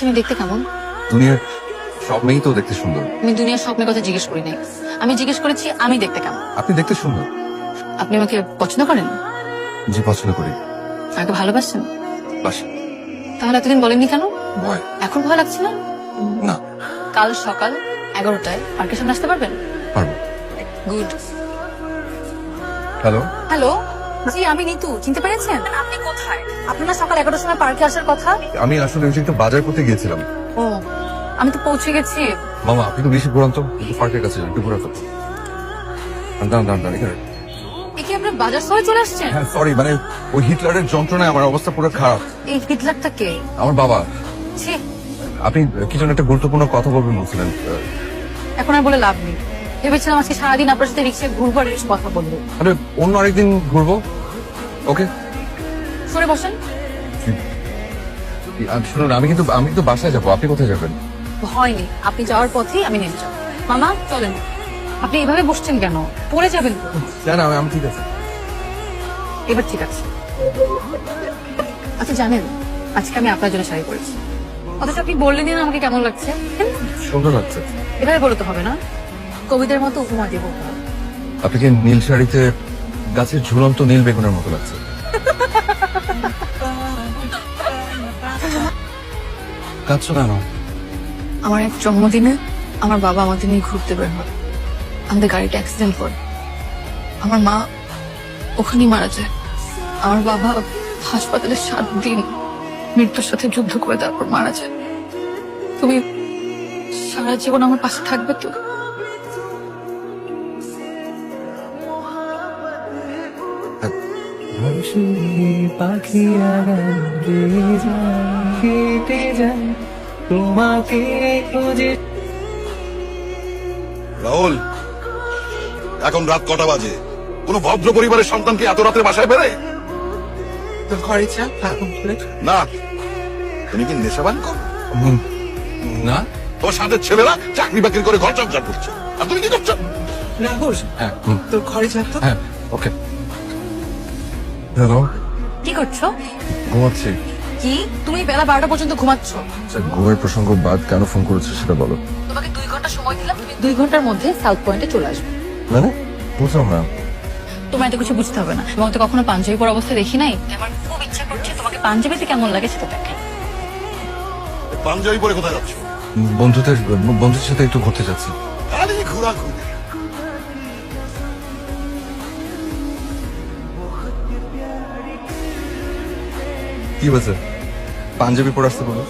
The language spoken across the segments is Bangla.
কাছে আমি দেখতে কেমন? দুনিয়ার সব মেয়েই তো দেখতে সুন্দর। আমি দুনিয়ার স্বপ্নের কথা জিজ্ঞেস করি নাই। আমি জিজ্ঞেস করেছি আমি দেখতে কেমন? আপনি দেখতে সুন্দর। আপনি আমাকে পছন্দ করেন? জি পছন্দ করি। আমাকে ভালোবাসেন? বাস। তাহলে এতদিন বলেননি কেন? ভয়। এখন ভয় লাগছে না? না। কাল সকাল এগারোটায় পার্কের সামনে আসতে পারবেন? পারব। গুড হ্যালো হ্যালো জি আমি নিতু। চিনতে পেরেছেন? আপনি কোথায়? আপনার সকাল এগারোটার সময় পার্কে আসার কথা? আমি আসলে ওই একটু বাজার করতে গিয়েছিলাম। ও আমি তো পৌঁছে গেছি। মামা আপনি তো বেশি ঘুরান তো পার্কের কাছে দাঁড়ান দাঁড়ান দাঁড়ান আপনার বাজার সবাই চলে আসছেন? হ্যাঁ সরি মানে ওই হিটলারের যন্ত্রণায় আমার অবস্থা পুরো খারাপ। এই হিটলারটা কে? আমার বাবা। ছি। আপনি কি যেন একটা গুরুত্বপূর্ণ কথা বলবেন বলছিলেন এখন আর বলে লাভ নেই। ভেবেছিলাম আজকে সারাদিন আপনার সাথে রিক্সায় ঘুরবো আর একটু কথা বলব। মানে অন্য আরেকদিন ঘুরবো? ওকে সরে বসেন। শুনুন আমি কিন্তু আমি কিন্তু বাসায় যাব। আপনি কোথায় যাবেন? ভয় নেই আপনি যাওয়ার পথেই আমি নেমে যাব। মামা চলেন। আপনি এভাবে বসছেন কেন? পড়ে যাবেন তো। না না আমি ঠিক আছে। এবার ঠিক আছে। আচ্ছা জানেন আজকে আমি আপনার জন্য শাড়ি পরেছি। অথচ আপনি বললেন না আমাকে কেমন লাগছে সুন্দর লাগছে। এভাবে বলে তো হবে না। কবিদের মতো উপমা দেবো। আপনাকে নীল শাড়িতে গাছের ঝুলন্ত নীল বেগুনের মতো লাগছে। কাঁদছো কেন? আমার এক জন্মদিনে আমার বাবা আমাদের নিয়ে ঘুরতে বের হয়। আমাদের গাড়িটা অ্যাক্সিডেন্ট করে আমার মা ওখানেই মারা যায়। আমার বাবা হাসপাতালে সাত দিন মৃত্যুর সাথে যুদ্ধ করে তারপর মারা যায়। তুমি সারা জীবন আমার পাশে থাকবে তো? পাখিরা গেয়ে যায়। কেটে যায় তোমাকে খুঁজে। রাহুল এখন রাত কটা বাজে? কোন ভদ্র পরিবারের সন্তান কি এত রাতে বাসায় বেড়ে ঘরে চা এখন না তুমি কি নেশাবান কর না। তোমার সাথে ছেলেরা চাকরি বাকরি করে ঘর সংসার করছে। আর তুমি কি করছ? রাহুল হ্যাঁ তোর ঘরে যা তো। হ্যাঁ ওকে। হ্যালো কি করছ? ঘুমাচ্ছি। কি? তুমি বেলা বারোটা পর্যন্ত ঘুমাচ্ছ? আচ্ছা, ঘুমের প্রসঙ্গ বাদ কেন ফোন করেছ সেটা বলো। তোমাকে দুই ঘণ্টা সময় দিলাম তুমি দুই ঘণ্টার মধ্যে সাউথ পয়েন্টে চলে আসবে। মানে? বুঝলাম না। তোমার এত কিছু বুঝতে হবে না। তোমাকে তো কখনো পাঞ্জাবি পর অবস্থা দেখি নাই? আমার খুব ইচ্ছা করছে তোমাকে পাঞ্জাবিতে কেমন লাগে সেটা দেখাই পাঞ্জাবি পরে কোথায় যাচ্ছ? বন্ধুদের বন্ধুদের সাথে একটু ঘুরতে যাচ্ছি। খালি কি বলছে পাঞ্জাবি পরে আসতে বলো।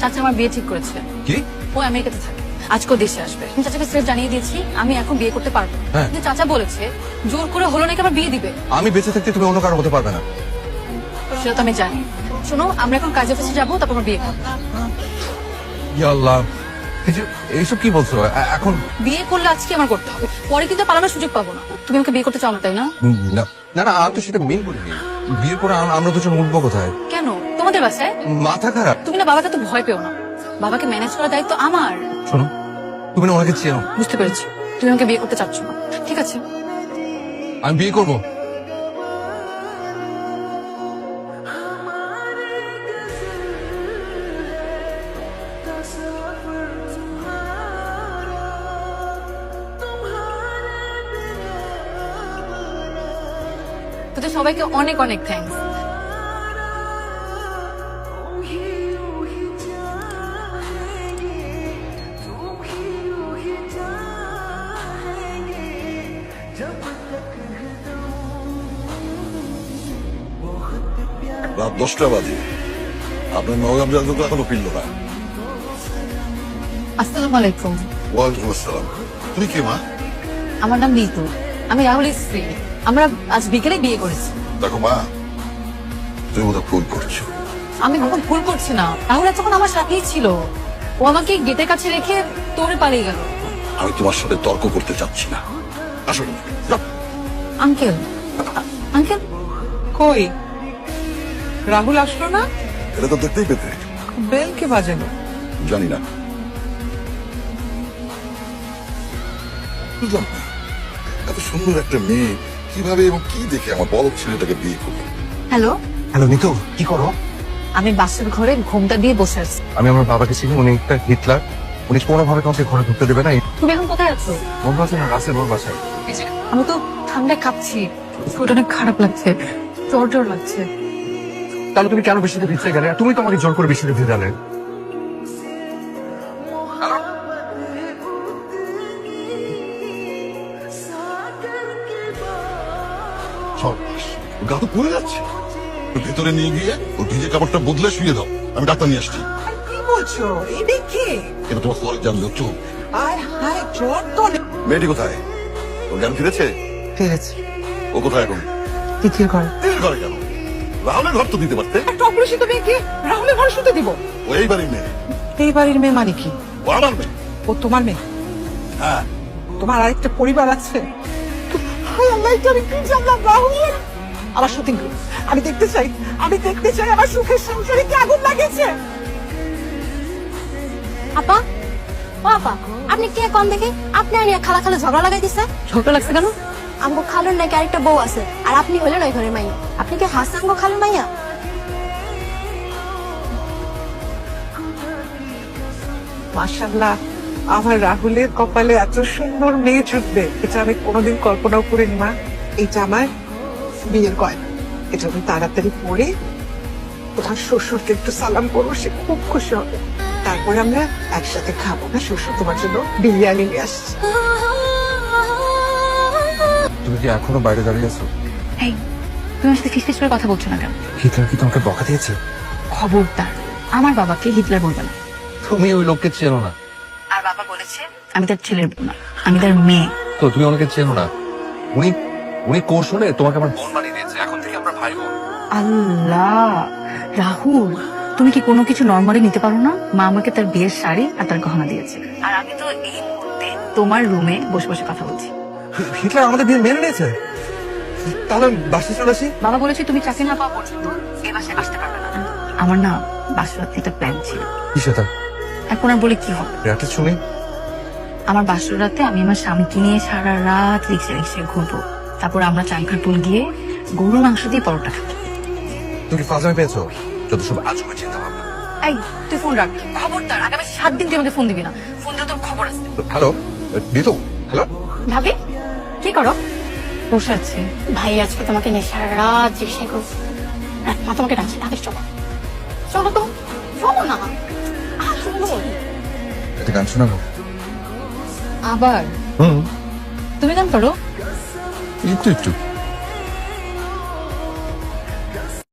চাচা আমার বিয়ে ঠিক করেছে। কি? ও আমেরিকাতে থাকে। আজকেও দেশে আসবে। আমি চাচাকে সেফ জানিয়ে দিয়েছি আমি এখন বিয়ে করতে পারব। হ্যাঁ। কিন্তু চাচা বলেছে জোর করে হলো নাকি আমার বিয়ে দিবে? আমি বেঁচে থাকতে তুমি অন্য কারও হতে পারবে না। সেটা তো আমি জানি। শোনো আমরা এখন কাজে অফিসে যাব তারপর আমার বিয়ে করব ইয়া আল্লাহ এই যে- এইসব কি বলছো? এ- এখন বিয়ে করলে আজকে আমার করতে হবে। পরে কিন্তু পালানোর সুযোগ পাবো না। তুমি আমাকে বিয়ে করতে চাও না তাই না? না। না না আমি তো সেটা মেন করিনি বিয়ের পর আমরা দুজন উঠবো কোথায়? কেন? তোমাদের বাসায়? মাথা খারাপ। তুমি না বাবাকে তো ভয় পেও না। বাবাকে ম্যানেজ করার দায়িত্ব আমার। শোনো তুমি না ওনাকে চেনো। বুঝতে পেরেছি। তুমি আমাকে বিয়ে করতে চাচ্ছ না। ঠিক আছে। আমি বিয়ে করব। তোদের সবাইকে অনেক অনেক থ্যাঙ্কস রাত দশটা বাজে। আপনার নগাম জানতো তো এখনও ফিরল না। আসসালামু আলাইকুম। ওয়ালাইকুম আসসালাম। তুমি কে মা? আমার নাম নিতু। আমি রাহুলের স্ত্রী আমরা আজ বিকেলে বিয়ে করেছি। দেখো মা তুমি বোধহয় ভুল করছ। আমি কোনো ভুল করছি না। রাহুল তখন আমার সাথেই ছিল। ও আমাকে গেটের কাছে রেখে তোরে পালিয়ে গেল। আমি তোমার সাথে তর্ক করতে চাচ্ছি না। আসলে আঙ্কেল আঙ্কেল। কই? রাহুল আসলো না? এটা তো দেখতেই পেতে। বেল কে জানি না। বুঝলাম না এত সুন্দর একটা মেয়ে। কীভাবে এবং কি দেখে আমার বড় ছেলেটাকে বিয়ে করল হ্যালো? হ্যালো নিতু কি করো? আমি বাসের ঘরে ঘুমটা দিয়ে বসে আছি। আমি আমার বাবাকে চিনি উনি একটা হিটলার। উনি কোনোভাবে কাউকে ঘরে ঢুকতে দেবে না তুমি এখন কোথায় আছো? বন্ধু আছে না রাসেল ওর বাসায়। আমি তো ঠান্ডায় কাঁপছি। শরীরটা অনেক খারাপ লাগছে জ্বর জ্বর লাগছে। তাহলে তুমি কেন বৃষ্টিতে ভিজতে গেলে? তুমি তো আমাকে জোর করে বৃষ্টিতে ভিজালে। ভেতরে নিয়ে গিয়ে ওর ভিজে কাপড়টা বদলে শুয়ে দাও। আমি ডাক্তার নিয়ে আসছি। কি বলছো? এটা কি? এটা তোমার পরে জানলো চুপ। আয় হায় জ্বর তো। মেয়েটি কোথায়? ওর জ্ঞান ফিরেছে? ফিরেছে। ও কোথায় এখন? তিথির ঘরে। এর ঘরে কেন? রাহুলের ঘর তো দিতে পারতে। একটা অপরিচিত মেয়েকে রাহুলের ঘরে শুতে দিব। ও এই বাড়ির মেয়ে। এই বাড়ির মেয়ে মানে কি? ও আমার মেয়ে। ও তোমার মেয়ে? হ্যাঁ। তোমার আরেকটা পরিবার আছে? হায় আল্লাহ, এটা আমি কি জানলাম, রাহুল? আমার সত্যি আমি দেখতে চাই আমি দেখতে চাই আমার সুখের সংসারে কি আগুন লাগিয়েছে। আপা ও আপা আপনি কে কম দেখে? আপনি আর ইয়া খালা খালা ঝগড়া লাগাই দিছে ঝগড়া লাগছে কেন? আমগো খালুর নাকি আরেকটা বউ আছে আর আপনি হলেন ওই ঘরের মাইয়া। আপনি কি হাসাঙ্গো খালুর মাইয়া? মাশাল্লাহ আমার রাহুলের কপালে এত সুন্দর মেয়ে জুটবে এটা আমি কোনোদিন কল্পনাও করিনি মা। এটা আমার বিয়ের গয়না এটা আমি তাড়াতাড়ি পরে ওনার শ্বশুরকে একটু সালাম করব সে খুব খুশি হবে। তারপরে আমরা একসাথে খাব না শ্বশুর তোমার জন্য বিরিয়ানি নিয়ে আসছি। তুমি কি এখনও বাইরে দাঁড়িয়ে আছো? এই তুমি সাথে ফিস করে কথা বলছো না কেন? হিটলার কি তোমাকে বকা দিয়েছে? খবরদার। আমার বাবাকে হিটলার বলবে না। তুমি ওই লোককে চেনো না। আর বাবা বলেছে আমি তার ছেলের বোন আমি তার মেয়ে। তো তুমি ওনাকে চেনো না। উনি উনি কৌশলে তোমাকে আমার বোন বানিয়ে দিয়েছে। এখন থেকে আমরা ভাই বোন। আল্লাহ রাহুল তুমি কি কোনো কিছু নর্মালি নিতে পারো না? মা আমাকে তার বিয়ের শাড়ি আর তার গহনা দিয়েছে। আর আমি তো এই মুহূর্তে তোমার রুমে বসে বসে কথা বলছি। হিটলার আমাদের বিয়ে মেনে নিয়েছে? তাহলে বাসে চলে আসি। বাবা বলেছে তুমি চাকরি না পাওয়া পর্যন্ত এই বাসায় আসতে পারবে না। আমার না বাসর রাত্রে একটা প্ল্যান ছিল। কি সেটা? এখন আর বলে কি হবে? রাতে শুনি। আমার বাসর রাতে আমি আমার স্বামীকে নিয়ে সারা রাত রিক্সা রিক্সা ঘুরবো। তারপর আমরা চাঙ্কারপুল গিয়ে গরু মাংস দিয়ে পরোটা খাব। তুমি ফাজলামি পেয়েছ? যত সব আজকে চিন্তা ভাবনা। এই তুই ফোন রাখ। খবর খবরদার আগামী সাত দিন তুই আমাকে ফোন দিবি না। ফোন দিলে তোর খবর আছে। হ্যালো? দিতু? হ্যালো? ভাবি কি করো? বসে আছে। ভাই আজকে তোমাকে নিয়ে সারা রাত জিজ্ঞাসা করব। মা তোমাকে ডাকছে ডাকে চলো। চলো তো চলো না। এটা গান শোনাবো? আবার? হুম। তুমি গান করো? একটু একটু